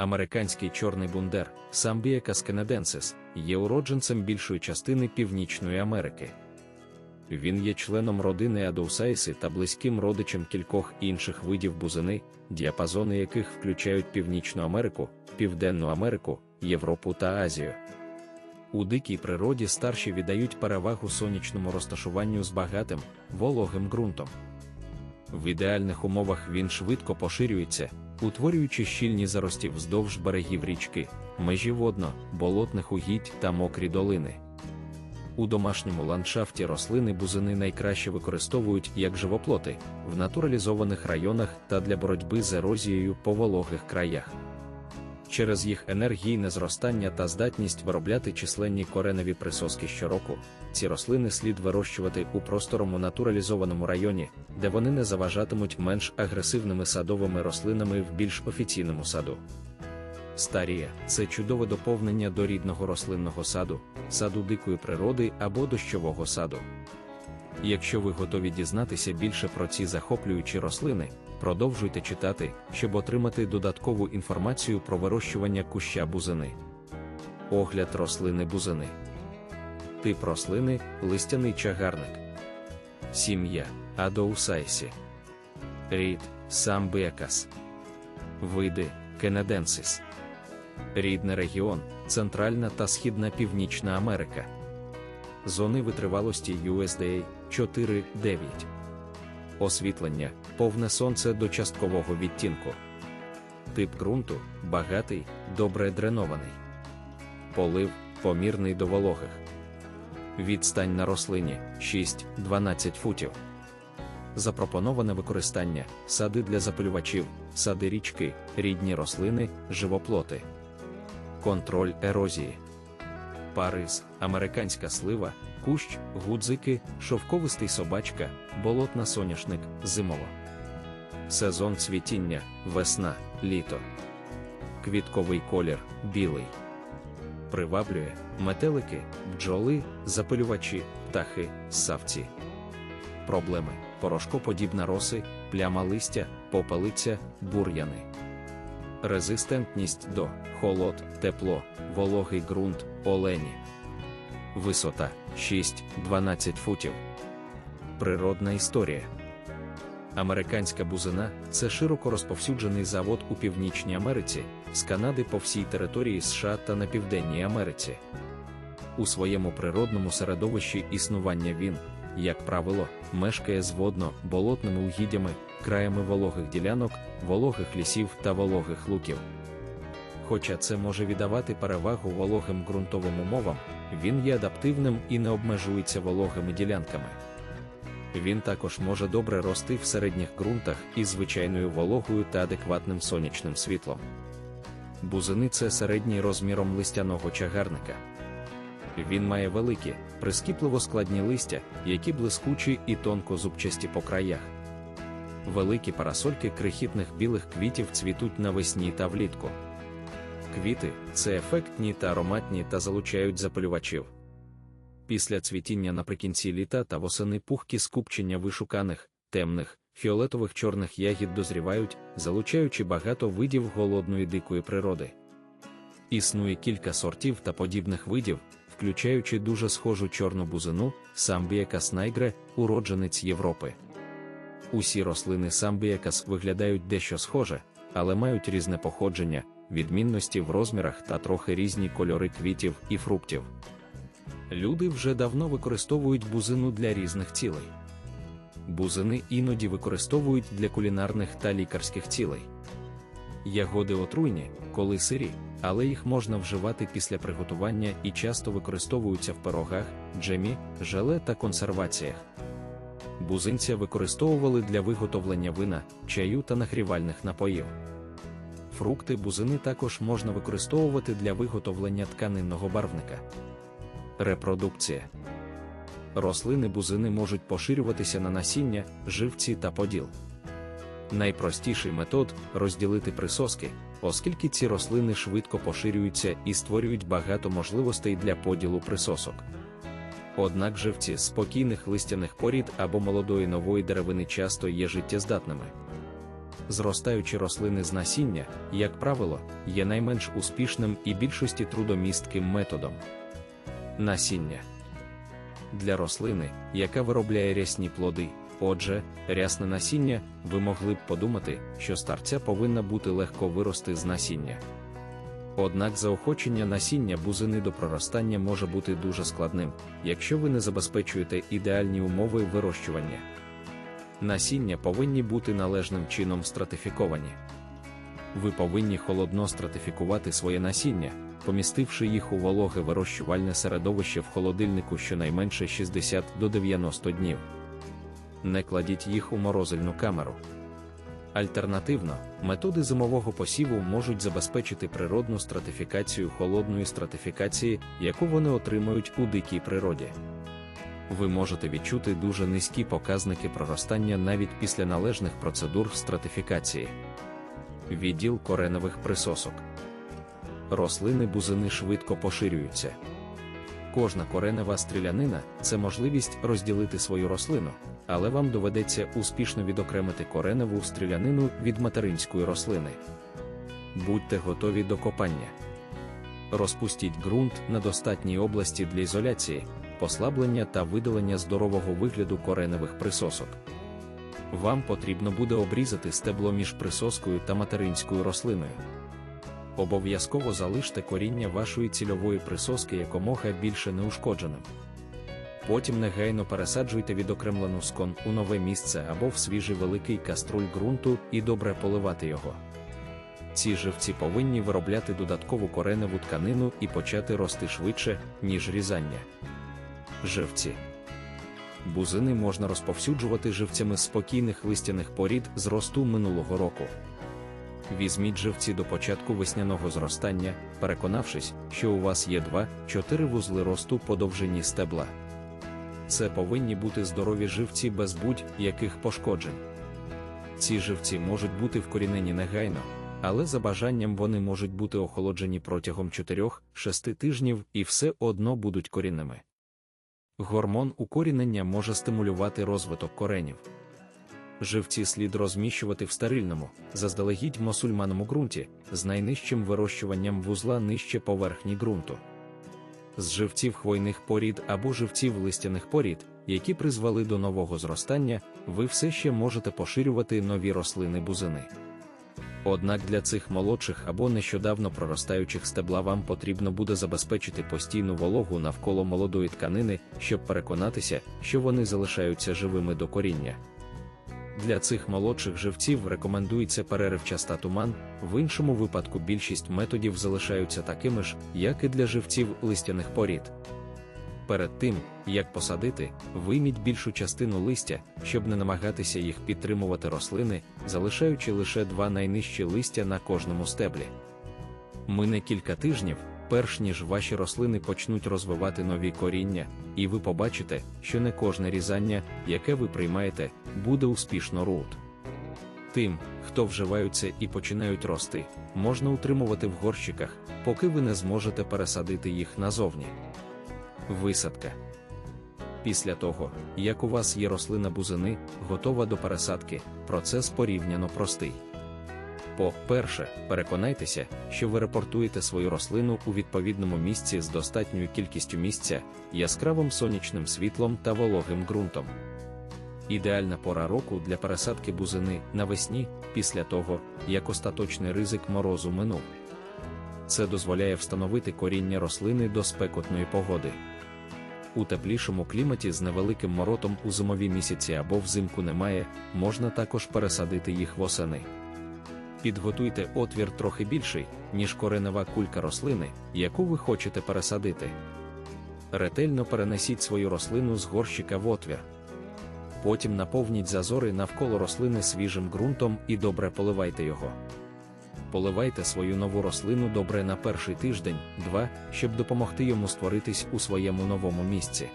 Американський чорний бундер Самбіекас канаденсис є уродженцем більшої частини Північної Америки. Він є членом родини Адоусайси та близьким родичем кількох інших видів бузини, діапазони яких включають Північну Америку, Південну Америку, Європу та Азію. У дикій природі старші віддають перевагу сонячному розташуванню з багатим, вологим ґрунтом. В ідеальних умовах він швидко поширюється, утворюючи щільні зарості вздовж берегів річки, межі водно, болотних угідь та мокрі долини. У домашньому ландшафті рослини бузини найкраще використовують як живоплоти в натуралізованих районах та для боротьби з ерозією по вологих краях. Через їх енергійне зростання та здатність виробляти численні кореневі присоски щороку, ці рослини слід вирощувати у просторому натуралізованому районі, де вони не заважатимуть менш агресивними садовими рослинами в більш офіційному саду. Старія це чудове доповнення до рідного рослинного саду, саду дикої природи або дощового саду. Якщо ви готові дізнатися більше про ці захоплюючі рослини, продовжуйте читати, щоб отримати додаткову інформацію про вирощування куща бузини. Огляд рослини бузини. Тип рослини листяний чагарник. Сім'я Адоусайсі. Рід Самбекас. Види Кенеденсис. Рідний регіон Центральна та Східна Північна Америка. Зони витривалості USDA 4-9. Освітлення повне сонце до часткового відтінку. Тип ґрунту багатий, добре дренований. Полив помірний до вологих. Відстань на рослині 6-12 футів. Запропоноване використання сади для запилювачів, сади річки, рідні рослини, живоплоти. Контроль ерозії. Парис, американська слива, кущ, гудзики, шовковистий собачка, болотна соняшник, зимова. Сезон цвітіння, весна, літо. Квітковий колір білий. Приваблює метелики, бджоли, запилювачі, птахи, савці. Проблеми порошкоподібна роси, пляма листя, попелиця, бур'яни. Резистентність до холод, тепло, вологий ґрунт, олені. Висота 6-12 футів. Природна історія. Американська бузина це широко розповсюджений завод у Північній Америці, з Канади по всій території США та на Південній Америці. У своєму природному середовищі існування він, як правило, мешкає з водно-болотними угіддями, краями вологих ділянок, вологих лісів та вологих луків. Хоча це може віддавати перевагу вологим ґрунтовим умовам, він є адаптивним і не обмежується вологими ділянками. Він також може добре рости в середніх ґрунтах із звичайною вологою та адекватним сонячним світлом. Бузини це середній розміром листяного чагарника. Він має великі, прискіпливо складні листя, які блискучі і тонко зубчасті по краях. Великі парасольки крихітних білих квітів цвітуть навесні та влітку. Квіти це ефектні та ароматні та залучають запалювачів. Після цвітіння наприкінці літа та восени пухкі скупчення вишуканих, темних, фіолетових чорних ягід дозрівають, залучаючи багато видів голодної дикої природи. Існує кілька сортів та подібних видів, включаючи дуже схожу чорну бузину, самбіякас найгре, уродженець Європи. Усі рослини самбіякас виглядають дещо схоже, але мають різне походження, відмінності в розмірах та трохи різні кольори квітів і фруктів. Люди вже давно використовують бузину для різних цілей. Бузини іноді використовують для кулінарних та лікарських цілей. Ягоди отруйні, коли сирі, але їх можна вживати після приготування і часто використовуються в пирогах, джемі, желе та консерваціях. Бузинця використовували для виготовлення вина, чаю та нагрівальних напоїв. Фрукти бузини також можна використовувати для виготовлення тканинного барвника. Репродукція рослини бузини можуть поширюватися на насіння, живці та поділ. Найпростіший метод розділити присоски, оскільки ці рослини швидко поширюються і створюють багато можливостей для поділу присосок. Однак живці спокійних листяних порід або молодої нової деревини часто є життєздатними. Зростаючі рослини з насіння, як правило, є найменш успішним і більшості трудомістким методом. Насіння для рослини, яка виробляє рясні плоди. Отже, рясне насіння, ви могли б подумати, що старця повинна бути легко вирости з насіння. Однак заохочення насіння бузини до проростання може бути дуже складним, якщо ви не забезпечуєте ідеальні умови вирощування. Насіння повинні бути належним чином стратифіковані. Ви повинні холодно стратифікувати своє насіння, помістивши їх у вологе вирощувальне середовище в холодильнику щонайменше 60 до 90 днів. Не кладіть їх у морозильну камеру. Альтернативно, методи зимового посіву можуть забезпечити природну стратифікацію холодної стратифікації, яку вони отримують у дикій природі. Ви можете відчути дуже низькі показники проростання навіть після належних процедур стратифікації. Відділ кореневих присосок. Рослини бузини швидко поширюються. Кожна коренева стрілянина це можливість розділити свою рослину, але вам доведеться успішно відокремити кореневу стрілянину від материнської рослини. Будьте готові до копання. Розпустіть ґрунт на достатній області для ізоляції, послаблення та видалення здорового вигляду кореневих присосок. Вам потрібно буде обрізати стебло між присоскою та материнською рослиною. Обов'язково залиште коріння вашої цільової присоски якомога більше неушкодженим. Потім негайно пересаджуйте відокремлену скон у нове місце або в свіжий великий каструль ґрунту і добре поливати його. Ці живці повинні виробляти додаткову кореневу тканину і почати рости швидше, ніж різання. Живці бузини можна розповсюджувати живцями спокійних листяних порід з росту минулого року. Візьміть живці до початку весняного зростання, переконавшись, що у вас є 2-4 вузли росту по довжині стебла. Це повинні бути здорові живці без будь-яких пошкоджень. Ці живці можуть бути вкорінені негайно, але за бажанням вони можуть бути охолоджені протягом 4-6 тижнів і все одно будуть корінними. Гормон укорінення може стимулювати розвиток коренів. Живці слід розміщувати в стерильному, заздалегідь мусульманому ґрунті, з найнижчим вирощуванням вузла нижче поверхні ґрунту. З живців хвойних порід або живців листяних порід, які призвели до нового зростання, ви все ще можете поширювати нові рослини бузини. Однак для цих молодших або нещодавно проростаючих стебла вам потрібно буде забезпечити постійну вологу навколо молодої тканини, щоб переконатися, що вони залишаються живими до коріння. Для цих молодших живців рекомендується переривчаста туман, в іншому випадку більшість методів залишаються такими ж, як і для живців листяних порід. Перед тим, як посадити, вийміть більшу частину листя, щоб не намагатися їх підтримувати рослини, залишаючи лише два найнижчі листя на кожному стеблі. Мине кілька тижнів, перш ніж ваші рослини почнуть розвивати нові коріння, і ви побачите, що не кожне різання, яке ви приймаєте, буде успішно рут. Тим, хто вживаються і починають рости, можна утримувати в горщиках, поки ви не зможете пересадити їх назовні. Висадка. Після того, як у вас є рослина бузини, готова до пересадки, процес порівняно простий. По-перше, переконайтеся, що ви репортуєте свою рослину у відповідному місці з достатньою кількістю місця, яскравим сонячним світлом та вологим ґрунтом. Ідеальна пора року для пересадки бузини навесні, після того, як остаточний ризик морозу минув. Це дозволяє встановити коріння рослини до спекотної погоди. У теплішому кліматі з невеликим моротом у зимові місяці або взимку немає, можна також пересадити їх восени. Підготуйте отвір трохи більший, ніж коренева кулька рослини, яку ви хочете пересадити. Ретельно перенесіть свою рослину з горщика в отвір. Потім наповніть зазори навколо рослини свіжим ґрунтом і добре поливайте його. Поливайте свою нову рослину добре на перший тиждень, два, щоб допомогти йому створитись у своєму новому місці.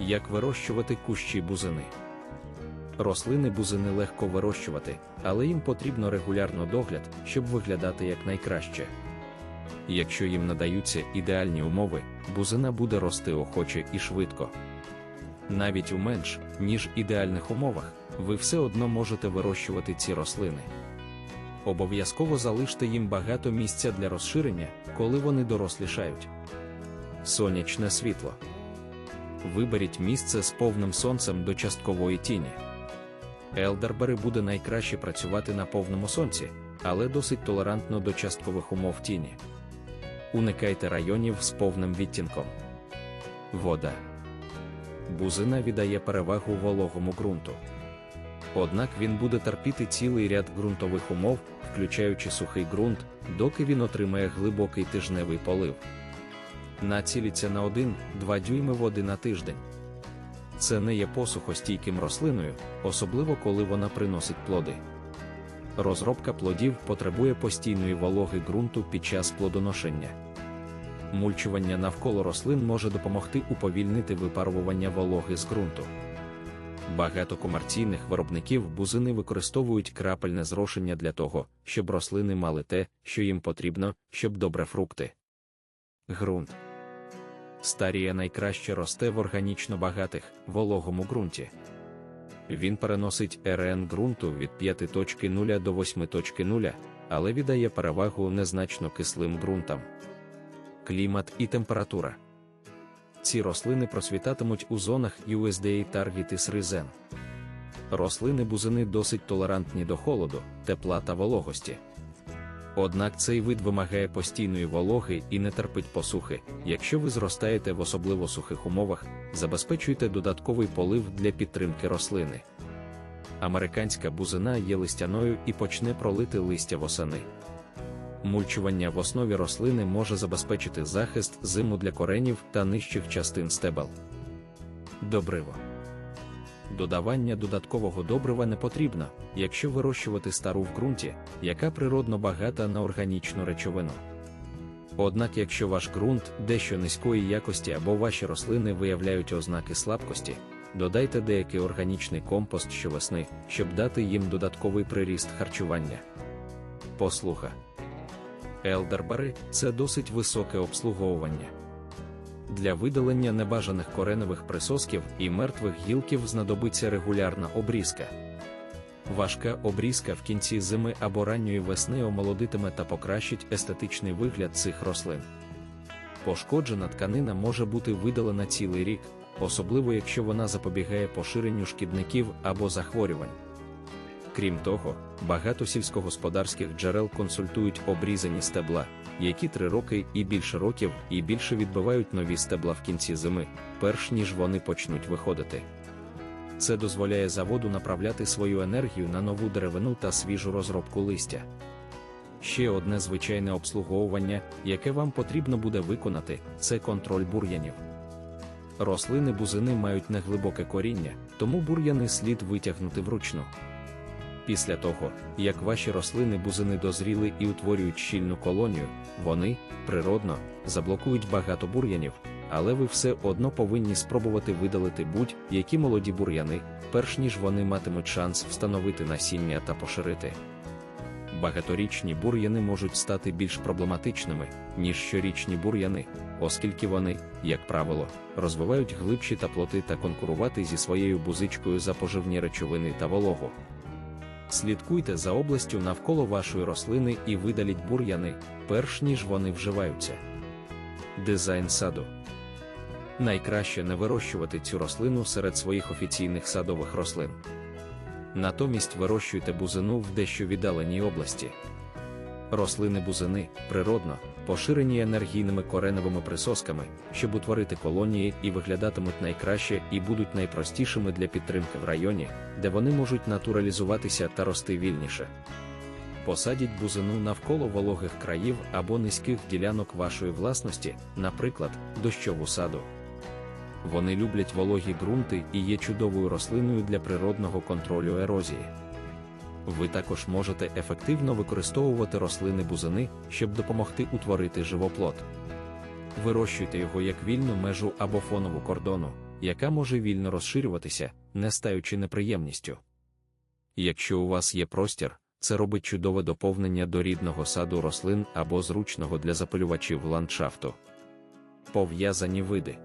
Як вирощувати кущі бузини? Рослини бузини легко вирощувати, але їм потрібно регулярно догляд, щоб виглядати якнайкраще. Якщо їм надаються ідеальні умови, бузина буде рости охоче і швидко. Навіть у менш, ніж ідеальних умовах, ви все одно можете вирощувати ці рослини. Обов'язково залиште їм багато місця для розширення, коли вони дорослішають. Сонячне світло. Виберіть місце з повним сонцем до часткової тіні. Елдербери буде найкраще працювати на повному сонці, але досить толерантно до часткових умов тіні. Уникайте районів з повним відтінком. Вода. Бузина віддає перевагу вологому ґрунту. Однак він буде терпіти цілий ряд ґрунтових умов, включаючи сухий ґрунт, доки він отримає глибокий тижневий полив. Націліться на 1-2 дюйми води на тиждень. Це не є посухостійким рослиною, особливо коли вона приносить плоди. Розробка плодів потребує постійної вологи ґрунту під час плодоношення. Мульчування навколо рослин може допомогти уповільнити випарування вологи з ґрунту. Багато комерційних виробників бузини використовують крапельне зрошення для того, щоб рослини мали те, що їм потрібно, щоб добре фрукти. Ґрунт Старія найкраще росте в органічно багатих, вологому ґрунті. Він переносить РН ґрунту від 5.0 до 8.0, але віддає перевагу незначно кислим ґрунтам. Клімат і температура. Ці рослини просвітатимуть у зонах USDA Targetis Risen. Рослини бузини досить толерантні до холоду, тепла та вологості. Однак цей вид вимагає постійної вологи і не терпить посухи. Якщо ви зростаєте в особливо сухих умовах, забезпечуйте додатковий полив для підтримки рослини. Американська бузина є листяною і почне пролити листя восени. Мульчування в основі рослини може забезпечити захист зиму для коренів та нижчих частин стебел. Добриво. Додавання додаткового добрива не потрібно, якщо вирощувати стару в ґрунті, яка природно багата на органічну речовину. Однак, якщо ваш ґрунт дещо низької якості або ваші рослини виявляють ознаки слабкості, додайте деякий органічний компост щовесни, щоб дати їм додатковий приріст харчування. Послуха. Елдербари це досить високе обслуговування. Для видалення небажаних кореневих присосків і мертвих гілків знадобиться регулярна обрізка. Важка обрізка в кінці зими або ранньої весни омолодитиме та покращить естетичний вигляд цих рослин. Пошкоджена тканина може бути видалена цілий рік, особливо якщо вона запобігає поширенню шкідників або захворювань. Крім того, багато сільськогосподарських джерел консультують обрізані стебла, які три роки і більше років і більше відбивають нові стебла в кінці зими, перш ніж вони почнуть виходити. Це дозволяє заводу направляти свою енергію на нову деревину та свіжу розробку листя. Ще одне звичайне обслуговування, яке вам потрібно буде виконати, це контроль бур'янів. Рослини бузини мають неглибоке коріння, тому бур'яни слід витягнути вручну. Після того, як ваші рослини бузини дозріли і утворюють щільну колонію, вони, природно, заблокують багато бур'янів, але ви все одно повинні спробувати видалити будь-які молоді бур'яни, перш ніж вони матимуть шанс встановити насіння та поширити. Багаторічні бур'яни можуть стати більш проблематичними, ніж щорічні бур'яни, оскільки вони, як правило, розвивають глибші та плоти та конкурувати зі своєю бузичкою за поживні речовини та вологу. Слідкуйте за областю навколо вашої рослини і видаліть бур'яни, перш ніж вони вживаються. Дизайн саду найкраще не вирощувати цю рослину серед своїх офіційних садових рослин. Натомість вирощуйте бузину в дещо віддаленій області. Рослини бузини природно поширені енергійними кореневими присосками, щоб утворити колонії і виглядатимуть найкраще і будуть найпростішими для підтримки в районі, де вони можуть натуралізуватися та рости вільніше. Посадіть бузину навколо вологих країв або низьких ділянок вашої власності, наприклад, дощову саду. Вони люблять вологі ґрунти і є чудовою рослиною для природного контролю ерозії. Ви також можете ефективно використовувати рослини бузини, щоб допомогти утворити живоплод. Вирощуйте його як вільну межу або фонову кордону, яка може вільно розширюватися, не стаючи неприємністю. Якщо у вас є простір, це робить чудове доповнення до рідного саду рослин або зручного для запилювачів ландшафту. Пов'язані види.